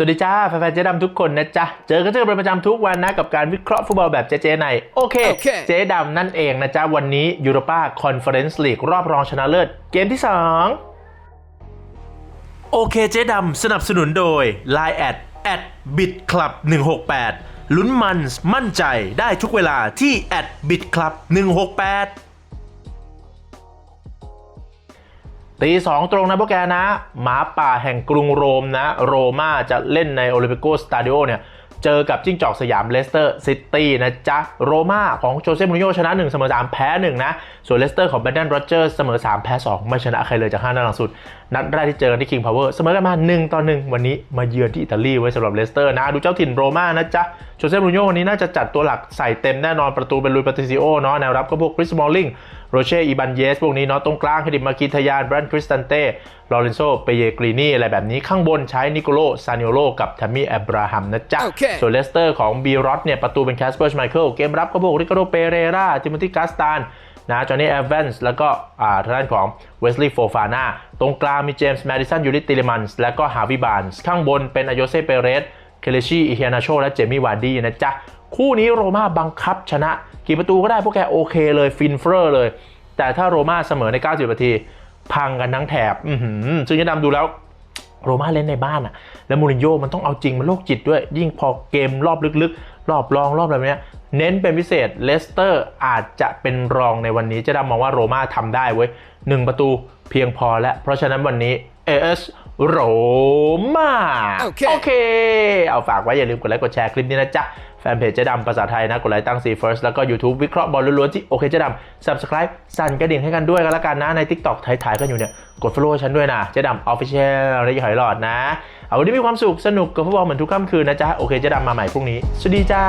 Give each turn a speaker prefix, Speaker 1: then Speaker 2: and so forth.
Speaker 1: สวัสดีจ้าแฟนๆเจ๊ดำทุกคนนะจ๊ะ เจอกันเจอเป็นประจำทุกวันนะ กับการวิเคราะห์ฟุตบอลแบบเจ๊ๆในโอเค
Speaker 2: โอเค
Speaker 1: เจ๊ดำนั่นเองนะจ๊ะ วันนี้ยูโรปาคอนเฟอเรนซ์ลีกรอบรองชนะเลิศเกมที่ 2 โอเคเจ๊ดำสนับสนุนโดย Line แอดแอดบิดคลับ168ลุ้นมันมั่นใจได้ทุกเวลาที่แอดบิดคลับ168 ตีสองตรงนะพวกแกนะ หมาป่าแห่งกรุงโรมนะ โรม่าจะเล่นในโอลิมปิโกสตาดิโอเนี่ยเจอกับจิ้งจอกสยามเลสเตอร์ซิตี้นะจ๊ะ โรม่าของโจเซ่มูริโญ่ชนะ 1 เสมอ 3 แพ้ 1 นะ ส่วนเลสเตอร์ของแบรนดนโรเจอร์เสมอ 3 แพ้ 2 ไม่ชนะใครเลยจาก5นัดหลังสุด นัดแรกที่เจอกันที่คิงพาวเวอร์เสมอกันมา 1 ต่อ 1 วันนี้มาเยือนที่อิตาลีไว้สำหรับเลสเตอร์นะ ดูเจ้าถิ่นโรม่านะจ๊ะ โจเซ่มูริโญ่วันนี้น่าจะจัดตัวหลักใส่เต็มแน่นอนประตูเป็นลุยปาติซิโอเนาะแนวรับก็พวกคริสมอลลิง โรเช่อีบันเยสพวกนี้เนาะตรงกลางคดิมากิทยานแบรนด์คริสตันเต้ลอเรนโซเปเยกรีนี่อะไรแบบนี้ข้างบนใช้นิโคโลซานิโอโลกับทัมมี่แอบราฮัมนะจ๊ะ
Speaker 2: โอเค
Speaker 1: ส่วนเลสเตอร์ของบีรอสเนี่ยประตูเป็นแคสเปอร์ชไมเคิลเกมรับก็พวกริคาโดเปเรราติโมธีกาสตานนะจอห์นนี่แอเวนส์แล้วก็อ่าทางด้านของเวสลีย์โฟฟาน่าตรงกลางมีเจมส์แมดิสันยูริติลิมันส์แล้วก็ฮาวิบานส์ข้างบนเป็นอโยเซเปเรสเคเลชีอิเฮียนาโชและเจมี่วาร์ดี้นะจ๊ะ คู่นี้โรม่าบังคับชนะ กี่ประตูก็ได้พวกแกโอเคเลยฟินเฟอร์เลย แต่ถ้าโรม่าเสมอใน 90 นาที พังกันทั้งแถบซึ่งจะนำดูแล้วโรม่าเล่นในบ้านอะแล้วมูรินโญ่มันต้องเอาจริงมันโรคจิตด้วย ยิ่งพอเกมรอบลึกๆ รอบรองรอบอะไรเนี้ยเน้นเป็นพิเศษเลสเตอร์อาจจะเป็นรองในวันนี้จะดำมองว่าโรม่าทำได้เว้ยหนึ่งประตูเพียงพอแล้วเพราะฉะนั้นวันนี้เอส โรม่า
Speaker 2: โอเค
Speaker 1: โอเค เอาฝากไว้อย่าลืมกดไลค์กดแชร์คลิปนี้นะจ๊ะ แฟนเพจเจ๊ดำภาษาไทยนะ กดไลค์ตั้ง C First แล้วก็ YouTube วิเคราะห์บอลล้วนๆที่โอเคเจ๊ดำ Subscribe สั่นกระดิ่งให้กันด้วยกันละกันนะ ใน TikTok ถ่ายๆกันอยู่เนี่ย กด follow ฉันด้วยนะ เจ๊ดำ Official และอย่าหอยหลอดนะ เอาวันนี้มีความสุขสนุกกับฟุตบอลเหมือนทุกค่ำคืนนะจ๊ะโอเคเจ๊ดำมาใหม่พรุ่งนี้สวัสดีจ้า